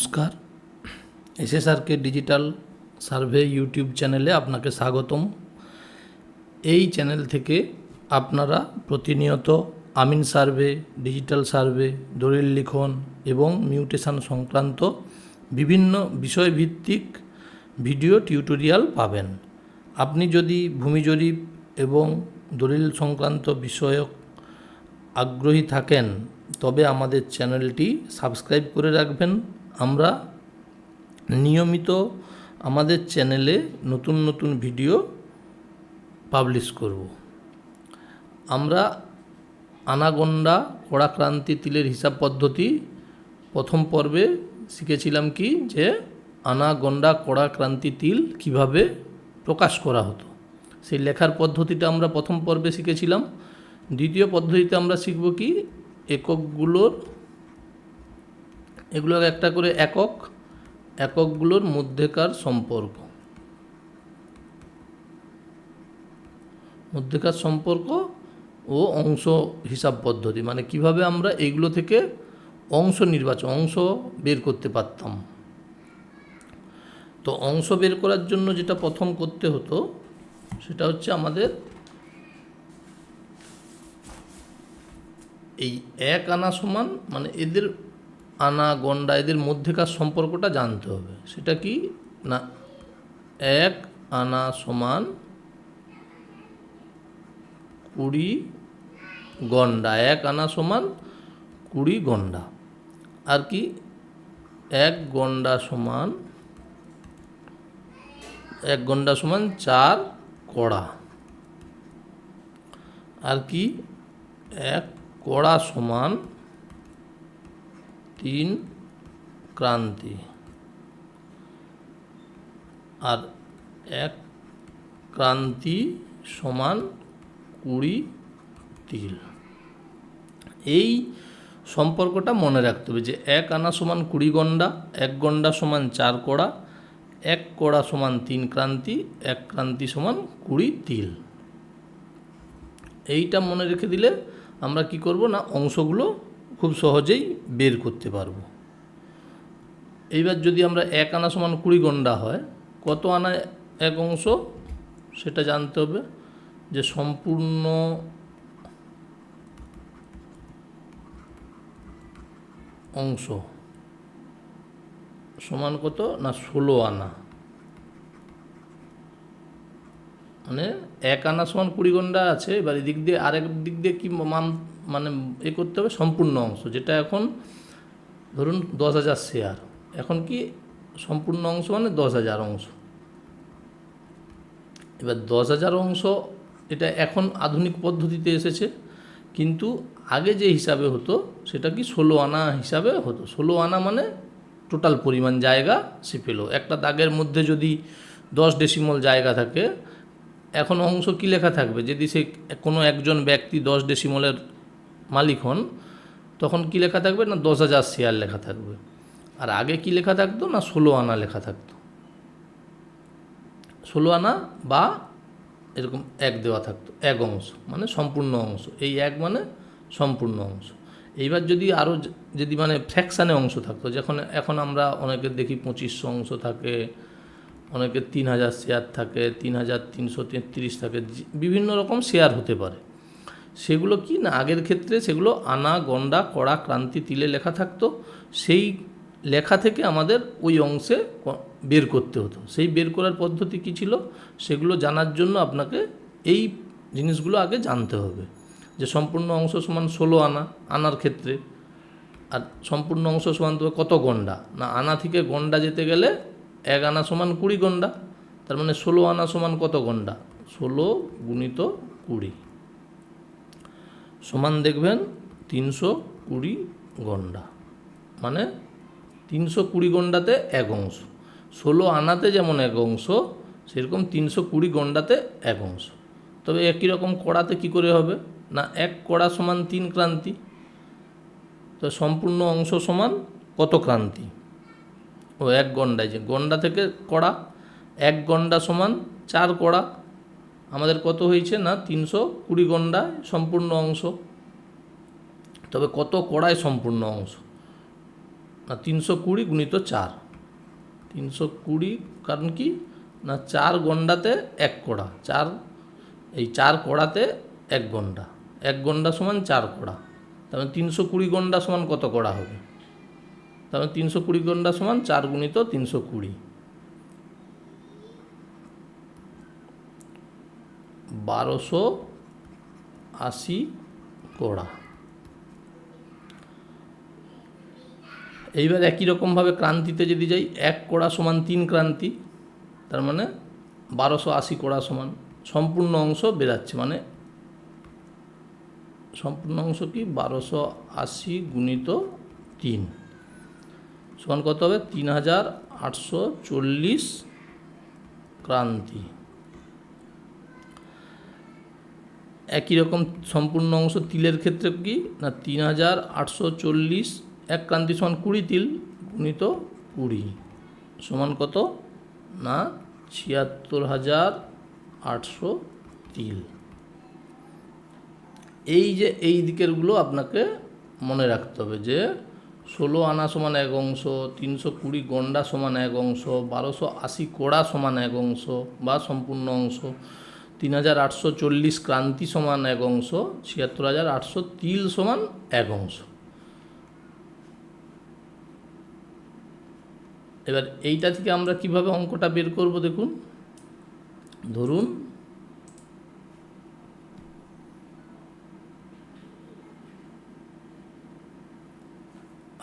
নমস্কার। এসএসআরকে digital survey YouTube চ্যানেলে আপনাকে স্বাগতম। এই চ্যানেল থেকে আপনারা প্রতিনিয়ত আমিন সার্ভে, ডিজিটাল সার্ভে, দলিল লিখন এবং মিউটেশন সংক্রান্ত বিভিন্ন বিষয়ভিত্তিক ভিডিও টিউটোরিয়াল পাবেন। আপনি যদি ভূমি জরিপ এবং দলিল সংক্রান্ত বিষয়ক আগ্রহী থাকেন, তবে আমাদের চ্যানেলটি সাবস্ক্রাইব করে রাখবেন। আমরা নিয়মিত আমাদের চ্যানেলে নতুন নতুন ভিডিও পাবলিশ করব। আমরা আনাগন্ডা কড়াক্রান্তি তিলের হিসাব পদ্ধতি প্রথম পর্বে শিখেছিলাম কি যে আনাগন্ডা কড়াক্রান্তি তিল কীভাবে প্রকাশ করা হতো। সেই লেখার পদ্ধতিটা আমরা প্রথম পর্বে শিখেছিলাম। দ্বিতীয় পদ্ধতিতে আমরা শিখব কি, এককগুলোর এগুলো একটা করে একক, এককগুলোর মধ্যেকার সম্পর্ক। মধ্যেকার সম্পর্ক ও অংশ হিসাব পদ্ধতি মানে কীভাবে আমরা এইগুলো থেকে অংশ নির্বাচন, অংশ বের করতে পারতাম। তো অংশ বের করার জন্য যেটা প্রথম করতে হতো, সেটা হচ্ছে আমাদের এই এক আনা সমান মানে এদের আনা, গন্ডা, এদের মধ্যেকার সম্পর্কটা জানতে হবে। সেটা কি? না। এক, আনা সমান কুড়ি গন্ডা। এক, আনা সমান কুড়ি গন্ডা। আর কি? এক গন্ডা সমান, এক গন্ডা সমান চার কড়া। আর কি? এক কড়া সমান তিন ক্রান্তি। আর এক ক্রান্তি সমান কুড়ি তিল। এই সম্পর্কটা মনে রাখতে হবে যে এক আনা সমান কুড়ি গন্ডা, এক গন্ডা সমান চার কড়া, এক কড়া সমান তিন ক্রান্তি, এক ক্রান্তি সমান কুড়ি তিল। এইটা মনে রেখে দিলে আমরা কি করব না, অংশগুলো খুব সহজেই বের করতে পারব। এইবার যদি আমরা এক আনা সমান কুড়ি গন্ডা হয়, কত আনা এক অংশ? সেটা জানতে হবে যে সম্পূর্ণ অংশ সমান কত না ষোলো আনা? মানে এক আনা সমান কুড়ি ঘণ্টা আছে, এবার এদিক দিয়ে আরেক দিক দিয়ে কি মান মানে এ করতে হবে সম্পূর্ণ অংশ, যেটা এখন ধরুন দশ হাজার শেয়ার এখন কি সম্পূর্ণ অংশ মানে দশ হাজার অংশ। এবার দশ হাজার অংশ এটা এখন আধুনিক পদ্ধতিতে এসেছে, কিন্তু আগে যে হিসাবে হতো সেটা কি ষোলো আনা হিসাবে হতো। ষোলো আনা মানে টোটাল পরিমাণ জায়গা সে পেল। একটা দাগের মধ্যে যদি দশ ডেসিমল জায়গা থাকে, এখন অংশ কী লেখা থাকবে? যদি সে কোনো একজন ব্যক্তি দশ ডেসিমলের মালিক হন, তখন কী লেখা থাকবে না দশ হাজার শেয়ার লেখা থাকবে? আর আগে কী লেখা থাকতো না ষোলো আনা লেখা থাকতো? ষোলো আনা বা এরকম এক দেওয়া থাকতো, এক অংশ মানে সম্পূর্ণ অংশ। এই এক মানে সম্পূর্ণ অংশ। এইবার যদি আরও যদি মানে ফ্র্যাকশানে অংশ থাকতো, যখন এখন আমরা অনেকের দেখি পঁচিশশো অংশ থাকে অনেকের তিন হাজার শেয়ার থাকে, তিন হাজার তিনশো তেত্রিশ থাকে বিভিন্ন রকম শেয়ার হতে পারে। সেগুলো কি না? আগের ক্ষেত্রে সেগুলো আনা, গন্ডা, কড়া, ক্রান্তি, তিলে লেখা থাকতো। সেই লেখা থেকে আমাদের ওই অংশে বের করতে হতো। সেই বের করার পদ্ধতি কী ছিল? সেগুলো জানার জন্য আপনাকে এই জিনিসগুলো আগে জানতে হবে। যে সম্পূর্ণ অংশ সমান ষোলো আনা, আনার ক্ষেত্রে। আর সম্পূর্ণ অংশ সমান তবে কত গন্ডা? না, আনা থেকে গন্ডা যেতে গেলে এক আনা সমান কুড়ি গন্ডা। তার মানে ষোলো আনা সমান কত গন্ডা? ষোলো গুণিত কুড়ি। সমান দেখবেন তিনশো কুড়ি গন্ডা মানে তিনশো কুড়ি গন্ডাতে এক অংশ। ষোলো আনাতে যেমন এক অংশ, সেরকম তিনশো কুড়ি গন্ডাতে এক অংশ। তবে একই রকম কড়াতে কি করে হবে? না, এক কড়া সমান তিন ক্রান্তি। তো সম্পূর্ণ অংশ সমান কত ক্রান্তি? ও এক গন্ডায় যে গন্ডা থেকে কড়া, এক গন্ডা সমান চার কড়া। আমাদের কত হয়েছে না? তিনশো কুড়ি গন্ডায় সম্পূর্ণ অংশ। তবে কত কড়ায় সম্পূর্ণ অংশ? না, তিনশো কুড়ি গুণিত চার। তিনশো কুড়ি কারণ কি? না, চার গন্ডাতে এক কড়া। চার, এই চার কড়াতে এক গন্ডা। এক গন্ডা সমান চার কোড়া। তাহলে তিনশো কুড়ি গন্ডা সমান কত কড়া হবে? তাহলে তিনশো কুড়ি গন্ডা সমান চার গুণিত তিনশো কুড়ি। বারোশো আশি কোড়া এইবার একই রকমভাবে ক্রান্তিতে যদি যাই, এক কোড়া সমান তিন ক্রান্তি, তার মানে বারোশো আশি কোড়া সমান সম্পূর্ণ অংশ বেরাচ্ছে মানে সম্পূর্ণ অংশ কি বারোশো আশি গুণিত তিন। সমান কত হবে? তিন হাজার আটশো চল্লিশ ক্রান্তি। একই রকম সম্পূর্ণ অংশ তিলের ক্ষেত্রে কি? না, তিন হাজার আটশো চল্লিশ এক ক্রান্তি সমান কুড়ি তিল গুণিত কুড়ি। সমান কত? না, ছিয়াত্তর হাজার আটশো তিল। এই যে, এই দিকেরগুলো আপনাকে মনে রাখতে হবে যে, ষোলো আনা সমান এক অংশ, তিনশো কুড়ি গন্ডা সমান এক অংশ, বারোশো আশি কোড়া সমান এক অংশ বা সম্পূর্ণ অংশ। তিন হাজার আটশো চল্লিশ ক্রান্তি সমান এক অংশ, ছিয়াত্তর হাজার আটশো তিল সমান এক অংশ। এবার এইটা থেকে আমরা কীভাবে অঙ্কটা বের করব দেখুন। ধরুন,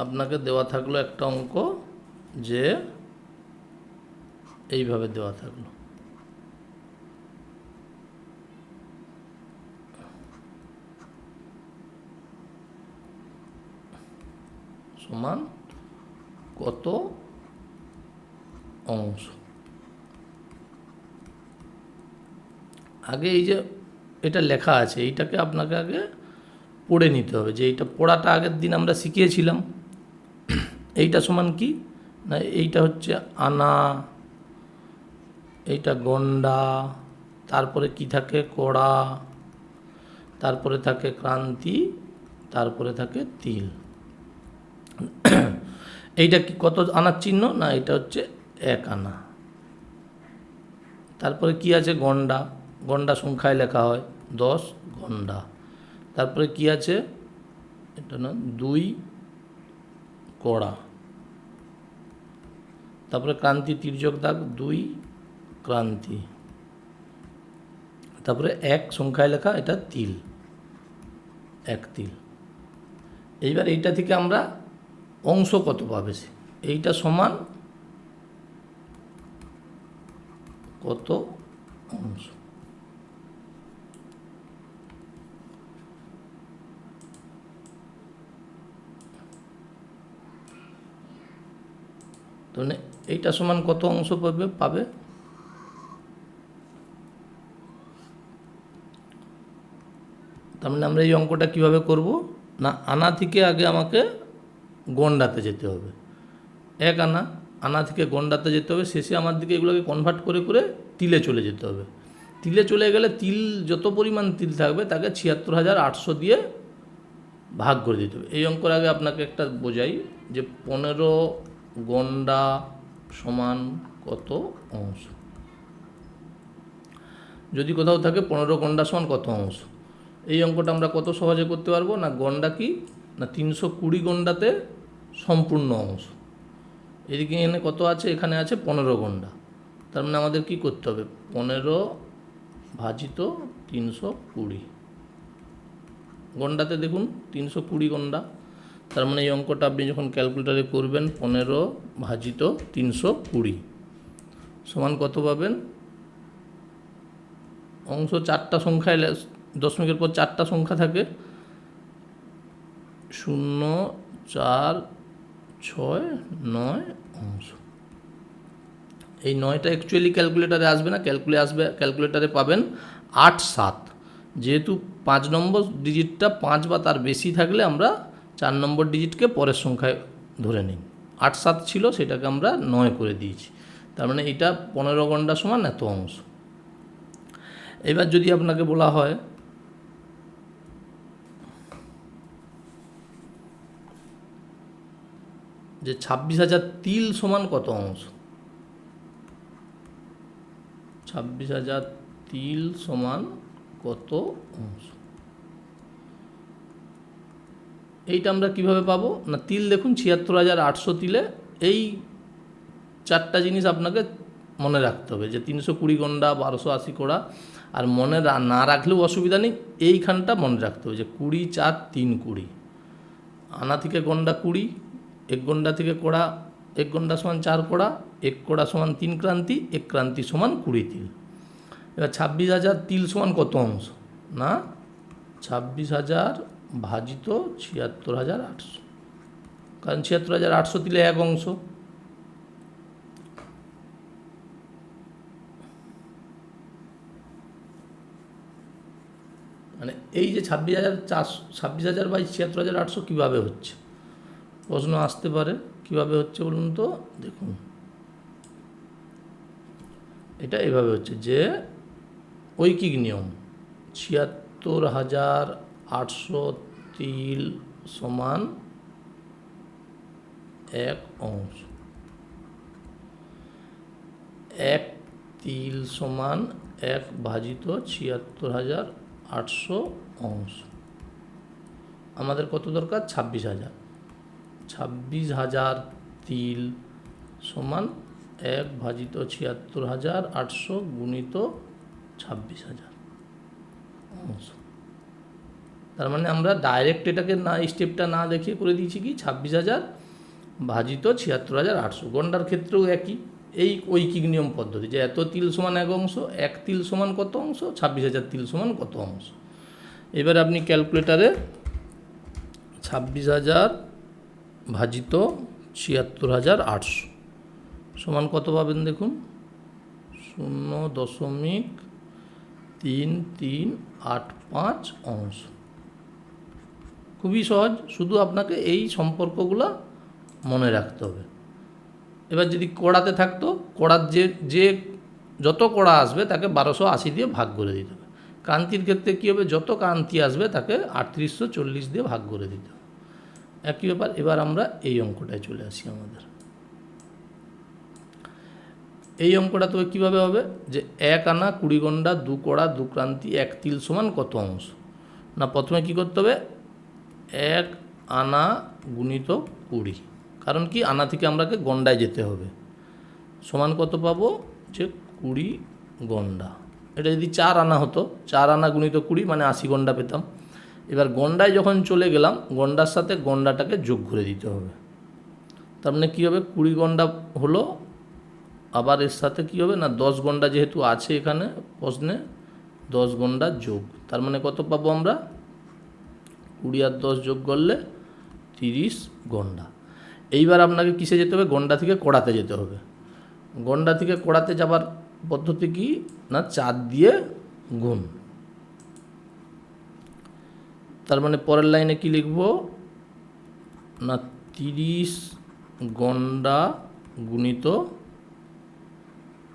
আপনাকে দেওয়া থাকল একটা অঙ্ক যে এইভাবে দেওয়া থাকল। সমান কত অংশ? আগে এই যে এটা লেখা আছে, এইটাকে আপনাকে আগে পড়ে নিতে হবে, যে এইটা পড়াটা আগের দিন আমরা শিখিয়েছিলাম। এইটা সমান কি? না, এইটা হচ্ছে আনা, এইটা গন্ডা, তারপরে কি থাকে? কড়া, তারপরে থাকে ক্রান্তি, তারপরে থাকে তিল। এইটা কি কত আনার চিহ্ন? না, এটা হচ্ছে এক আনা। তারপরে কি আছে? গন্ডা। গন্ডা সংখ্যায় লেখা হয় দশ গন্ডা। তারপরে কি আছে? এটা না, দুই কড়া। তারপরে ক্রান্তি, তির্যক দাগ, দুই ক্রান্তি। তারপরে এক সংখ্যায় লেখা, এটা তিল। এক তিল। এইবার এইটা থেকে আমরা অংশ কত পাবে সে? এইটা সমান কত অংশ? তো এইটা সমান কত অংশ পাবে? পাবে? তার মানে আমরা এই অঙ্কটা কীভাবে করব? না, আনা থেকে আগে আমাকে গন্ডাতে যেতে হবে। এক আনা আনা থেকে গন্ডাতে যেতে হবে, শেষে আমার দিকে এগুলোকে কনভার্ট করে করে তিলে চলে যেতে হবে। তিলে চলে গেলে তিল যত পরিমাণ তিল থাকবে, তাকে ছিয়াত্তর হাজার আটশো দিয়ে ভাগ করে দিতে হবে। এই অঙ্কর আগে আপনাকে একটা বোঝাই যে পনেরো গন্ডা সমান কত অংশ? যদি কোথাও থাকে পনেরো গন্ডা সমান কত অংশ? এই অঙ্কটা আমরা কত সহজে করতে পারব? না গন্ডা কি? না তিনশো কুড়ি গন্ডাতে সম্পূর্ণ অংশ। এদিকে এনে কত আছে? এখানে আছে পনেরো গন্ডা তার মানে আমাদের কি করতে হবে? পনেরো ভাজিত তিনশো কুড়ি। গন্ডাতে দেখুন, তিনশো কুড়ি গন্ডা তার মানে এই অঙ্কটা আপনি যখন ক্যালকুলেটারে করবেন, পনেরো ভাজিত তিনশো কুড়ি। সমান কত পাবেন? অংশ চারটা সংখ্যায় দশমিকের পর চারটা সংখ্যা থাকে। শূন্য, চার ছয়, নয়, অংশ। এই নয়টা অ্যাকচুয়ালি ক্যালকুলেটারে আসবে না ক্যালকুলে আসবে ক্যালকুলেটারে পাবেন আট, সাত। যেহেতু পাঁচ নম্বর ডিজিটটা পাঁচ বা তার বেশি থাকলে আমরা চার নম্বর ডিজিটকে পরের সংখ্যায় ধরে নিই। আট, সাত ছিল, সেটাকে আমরা নয় করে দিয়েছি। তার মানে এটা পনেরো ঘণ্টা সমান এত অংশ। এবার যদি আপনাকে বলা হয় যে ছাব্বিশ হাজার তিল সমান কত অংশ? ছাব্বিশ হাজার তিল সমান কত অংশ? এইটা আমরা কীভাবে পাবো? না, তিল দেখুন, ছিয়াত্তর হাজার আটশো তিলে এই চারটা জিনিস আপনাকে মনে রাখতে হবে, যে তিনশো কুড়ি গন্ডা, বারোশো আশি কোড়া, আর মনে না রাখলেও অসুবিধা নেই, এইখানটা মনে রাখতে হবে যে কুড়ি চার তিন কুড়ি। আনা থেকে গন্ডা কুড়ি এক গন্ডা থেকে কোড়া, এক গন্ডা সমান চার কোড়া, এক কোড়া সমান তিন ক্রান্তি, এক ক্রান্তি সমান কুড়ি তিল। এবার ছাব্বিশ হাজার তিল সমান কত অংশ? না, ছাব্বিশ হাজার ভাজিত ছিয়াত্তর হাজার আটশো। কারণ ছিয়াত্তর হাজার আটশো তিলে এক অংশ। মানে এই যে ছাব্বিশ হাজার চারশো, ছাব্বিশ হাজার বাই ছিয়াত্তর হাজার আটশো কীভাবে হচ্ছে? প্রশ্ন আসতে পারে, কীভাবে হচ্ছে বলুন তো? দেখুন। এটা এভাবে হচ্ছে যে ঐকিক নিয়ম, ছিয়াত্তর হাজার আটশো তিল সমান এক অংশ। এক তিল সমান এক ভাজিত ছিয়াত্তর হাজার আটশো অংশ। আমাদের কত দরকার? ছাব্বিশ হাজার। ছাব্বিশ হাজার তিল সমান এক ভাজিত ছিয়াত্তর হাজার আটশো গুণিত ছাব্বিশ হাজার। তার মানে আমরা ডাইরেক্ট এটাকে না স্টেপটা না দেখিয়ে করে দিয়েছি কি? ছাব্বিশ হাজার ভাজিত ছিয়াত্তর হাজার আটশো। গন্ডার ক্ষেত্রেও একই। এই ঐকিক নিয়ম পদ্ধতি যে এত তিল সমান এক অংশ, এক তিল সমান কত অংশ? ছাব্বিশ হাজার তিল সমান কত অংশ? এবার আপনি ক্যালকুলেটারে ছাব্বিশ হাজার ভাজিত ছিয়াত্তর হাজার আটশো। সমান কত পাবেন দেখুন? শূন্য দশমিক তিন তিন আট পাঁচ অংশ। খুবই সহজ, শুধু আপনাকে এই সম্পর্কগুলো মনে রাখতে হবে। এবার যদি কড়াতে থাকতো, কড়ার যে যে যত কড়া আসবে তাকে বারোশো আশি দিয়ে ভাগ করে দিতে হবে। কান্তির ক্ষেত্রে কী হবে? যত কান্তি আসবে তাকে আটত্রিশশো চল্লিশ দিয়ে ভাগ করে দিতে হবে। একই ব্যাপার। এবার আমরা এই অঙ্কটায় চলে আসি আমাদের। এই অঙ্কটা তবে কীভাবে হবে? যে এক আনা কুড়ি গন্ডা, দু কড়া, দু ক্রান্তি, এক তিল সমান কত অংশ? না, প্রথমে কী করতে হবে? এক আনা গুণিত কুড়ি। কারণ কি? আনা থেকে আমরাকে গন্ডায় যেতে হবে। সমান কত পাবো? যে কুড়ি গন্ডা। এটা যদি চার আনা হতো, চার আনা গুণিত কুড়ি মানে আশি গন্ডা পেতাম। এবার গন্ডায় যখন চলে গেলাম, গন্ডার সাথে গন্ডাটাকে যোগ করে দিতে হবে। তার মানে কী হবে? কুড়ি গন্ডা হলো, আবার এর সাথে কী হবে? না, দশ গন্ডা যেহেতু আছে এখানে, প্রশ্নে, দশ গন্ডা যোগ। তার মানে কত পাবো আমরা? কুড়ি আর দশ যোগ করলে তিরিশ গন্ডা। এইবার আপনাকে কিসে যেতে হবে? গন্ডা থেকে কড়াতে যেতে হবে। গন্ডা থেকে কড়াতে যাবার পদ্ধতি কি? না, চার দিয়ে গুণ। তার মানে পরের লাইনে কি লিখব? না, তিরিশ গন্ডা গুণিত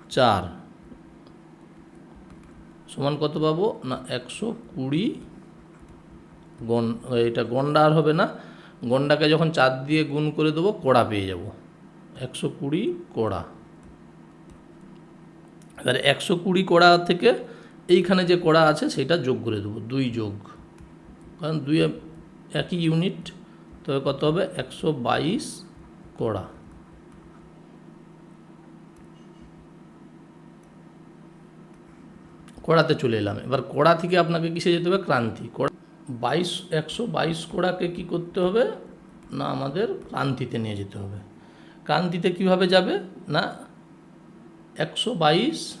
চার। সমান কত পাবো? না, একশো কুড়ি গন, এটা গন্ডা আর হবে না। গন্ডাকে যখন চার দিয়ে গুণ করে দেবো, কড়া পেয়ে যাব। একশো কুড়ি কড়া। এবারে একশো কুড়ি কড়া থেকে এইখানে যে কড়া আছে, সেটা যোগ করে দেবো, দুই যোগ। কারণ দুই একই ইউনিট তবে কত হবে? একশো বাইশ কড়া। কড়াতে চলে এলাম। এবার কড়া থেকে আপনাকে কিসে যেতে হবে? ক্রান্তি। কড়া বাইশ, একশো বাইশ কোড়াকে কী করতে হবে? না, আমাদের ক্রান্তিতে নিয়ে যেতে হবে। ক্রান্তিতে কীভাবে যাবে? না, একশো বাইশ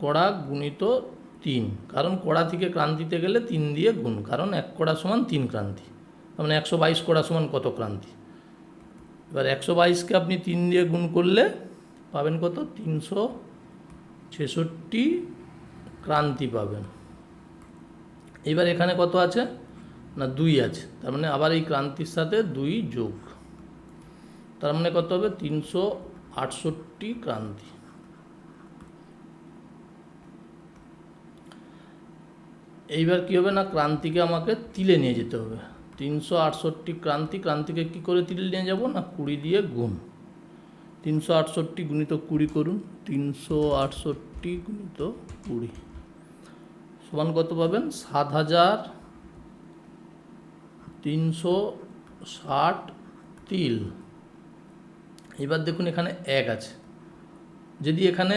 কড়া গুণিত তিন। কারণ কড়া থেকে ক্রান্তিতে গেলে তিন দিয়ে গুণ। কারণ এক কড়া সমান তিন ক্রান্তি। তার মানে একশো বাইশ কড়া সমান কত ক্রান্তি? এবার একশো বাইশকে আপনি তিন দিয়ে গুণ করলে পাবেন কত? তিনশো ছেষট্টি ক্রান্তি পাবেন। এবার এখানে কত আছে? না, দুই আছে। তার মানে আবার এই ক্রান্তির সাথে দুই যোগ। তার মানে কত হবে? তিনশো আটষট্টি ক্রান্তি। এইবার কী হবে না ক্রান্তিকে আমাকে তিলে নিয়ে যেতে হবে। তিনশো আটষট্টি ক্রান্তি, ক্রান্তিকে কী করে তিলে নিয়ে যাব না? কুড়ি দিয়ে গুণ। তিনশো আটষট্টি গুণিত কুড়ি করুন, তিনশো আটষট্টি গুণিত কুড়ি। সমান কত পাবেন? সাত হাজার তিনশো ষাট তিল। এবার দেখুন এখানে এক আছে। যদি এখানে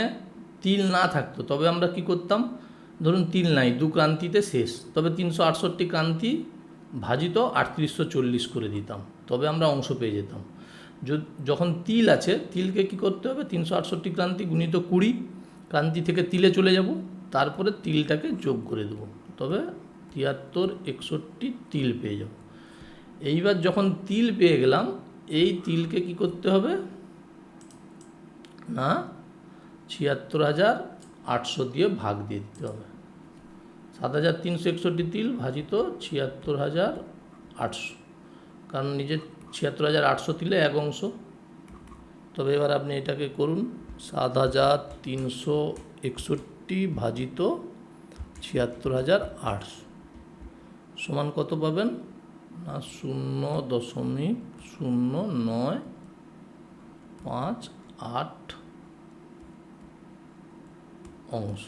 তিল না থাকতো, তবে আমরা কি করতাম? ধরুন তিল নাই দু ক্রান্তিতে শেষ। তবে তিনশো আটষট্টি ক্রান্তি ভাজিত আটত্রিশশো চল্লিশ করে দিতাম। তবে আমরা অংশ পেয়ে যেতাম। যখন তিল আছে, তিলকে কি করতে হবে? তিনশো আটষট্টি ক্রান্তি গুণিত কুড়ি, ক্রান্তি থেকে তিলে চলে যাব, তারপরে তিলটাকে যোগ করে দেবো। তবে তিয়াত্তর, একষট্টি তিল পেয়ে যাব। এইবার যখন তিল পেয়ে গেলাম, এই তিলকে কি করতে হবে? না, ছিয়াত্তর হাজার আটশো দিয়ে ভাগ দিয়ে দিতে হবে। সাত হাজার তিনশো একষট্টি তিল ভাজিত ছিয়াত্তর হাজার আটশো। কারণ নিজের ছিয়াত্তর হাজার আটশো তিলে এক অংশ। তবে এবার আপনি এটাকে করুন, সাত হাজার তিনশো একষট্টি ভাজিত ছিয়াত্তর হাজার আটশো। সমান কত পাবেন? না, শূন্য দশমিক শূন্য নয় পাঁচ আট অংশ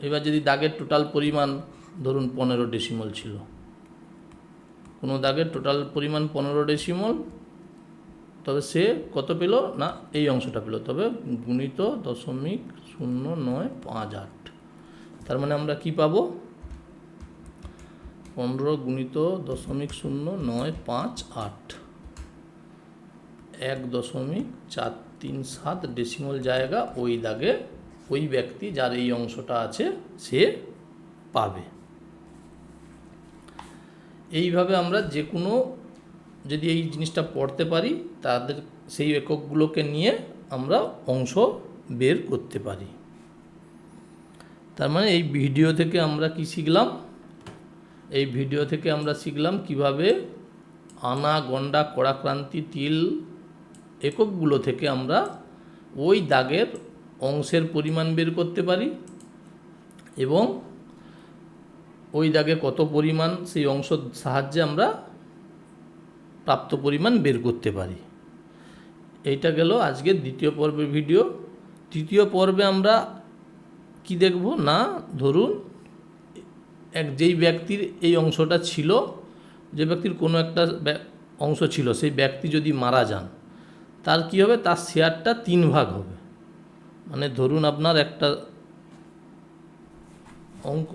এবার যদি দাগের টোটাল পরিমাণ ধরুন পনেরো ডেসিমল ছিল। কোনো দাগের টোটাল পরিমাণ পনেরো ডেসিমল তবে সে কত পেল? না, এই অংশটা পেল। তবে গুণিত দশমিক শূন্য নয় পাঁচ আট। তার মানে আমরা কি পাবো? পনেরো গুণিত দশমিক শূন্য নয় পাঁচ আট। এক দশমিক চার তিন সাত ডেসিমল জায়গা ওই দাগে ওই ব্যক্তি যার এই অংশটা আছে, সে পাবে। এইভাবে আমরা যে কোনো যদি এই জিনিসটা পড়তে পারি, তাদের সেই এককগুলোকে নিয়ে আমরা অংশ বের করতে পারি। তার মানে এই ভিডিও থেকে আমরা কি শিখলাম? এই ভিডিও থেকে আমরা শিখলাম কীভাবে আনা, গন্ডা, কড়াক্রান্তি, তিল এককগুলো থেকে আমরা ওই দাগের অংশের পরিমাণ বের করতে পারি এবং ওই দাগে কত পরিমাণ সেই অংশ সাহায্যে আমরা প্রাপ্ত পরিমাণ বের করতে পারি। এইটা গেল আজকের দ্বিতীয় পর্বের ভিডিও। তৃতীয় পর্বে আমরা কি দেখব? না, ধরুন, এক যেই ব্যক্তির এই অংশটা ছিল, যে ব্যক্তির কোনো একটা অংশ ছিল, সেই ব্যক্তি যদি মারা যান, তার কি হবে? তার শেয়ারটা তিন ভাগ হবে। মানে ধরুন আপনার একটা অঙ্ক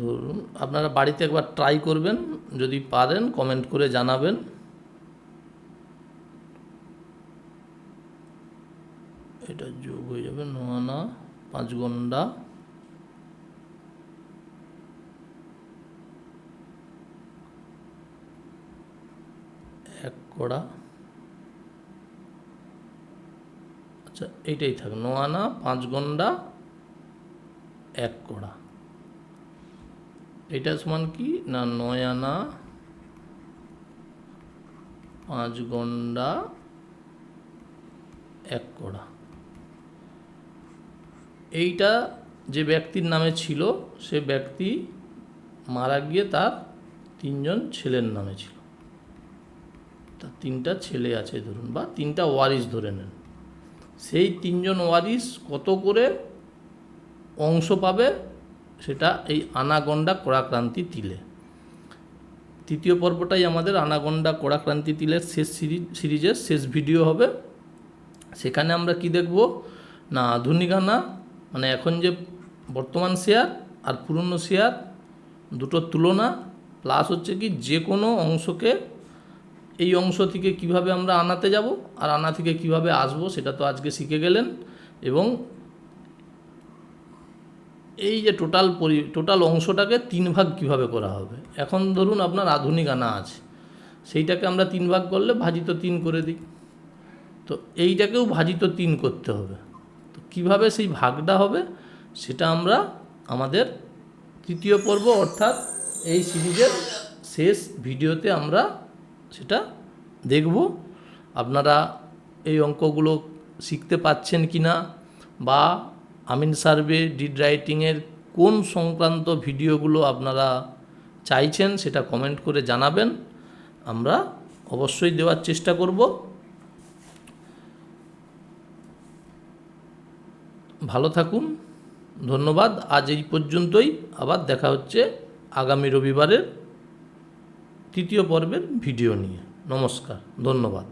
ধরুন আপনারা বাড়িতে একবার ট্রাই করবেন, যদি পারেন কমেন্ট করে জানাবেন। এটা যোগ হয়ে যাবে নোয়ানা পাঁচ গন্ডা কড়া। আচ্ছা এইটাই থাক। ন আনা পাঁচ গন্ডা, এক কড়া। এটা সমান কি? না নয় আনা পাঁচ গন্ডা, এক কড়া। এইটা যে ব্যক্তির নামে ছিল, সে ব্যক্তি মারা গিয়ে তার তিনজন ছেলের নামে ছিল। তার তিনটা ছেলে আছে ধরুন, বা তিনটা ওয়ারিস ধরে নেন। সেই তিনজন ওয়ারিস কত করে অংশ পাবে সেটা এই আনাগন্ডা কড়াক্রান্তি তিলে। তৃতীয় পর্বটাই আমাদের আনাগন্ডা কড়াক্রান্তি তিলের শেষ সিরিজ সিরিজের শেষ ভিডিও হবে। সেখানে আমরা কি দেখব? না, আধুনিক আনা মানে এখন যে বর্তমান শেয়ার আর পুরনো শেয়ার দুটোর তুলনা প্লাস হচ্ছে কি যে কোনো অংশকে এই অংশ থেকে কীভাবে আমরা আনাতে যাব আর আনা থেকে কীভাবে আসব সেটা তো আজকে শিখে গেলেন এবং এই যে টোটাল পরি, টোটাল অংশটাকে তিন ভাগ কীভাবে করা হবে? এখন ধরুন আপনার আধুনিক আনা আছে। সেইটাকে আমরা তিন ভাগ করলে ভাজিত তিন করে দিই। তো এইটাকেও ভাজিত তিন করতে হবে। তো কীভাবে সেই ভাগটা হবে সেটা আমরা আমাদের তৃতীয় পর্ব অর্থাৎ এই সিরিজের শেষ ভিডিওতে আমরা সেটা দেখব। আপনারা এই অঙ্কগুলো শিখতে পাচ্ছেন কি না বা আমিন সার্ভে ডিড রাইটিংয়ের কোন সংক্রান্ত ভিডিওগুলো আপনারা চাইছেন সেটা কমেন্ট করে জানাবেন। আমরা অবশ্যই দেওয়ার চেষ্টা করব। ভালো থাকুন, ধন্যবাদ। আজ এই পর্যন্তই। আবার দেখা হচ্ছে আগামী রবিবারের তৃতীয় পর্বের ভিডিও নিয়ে। নমস্কার ধন্যবাদ।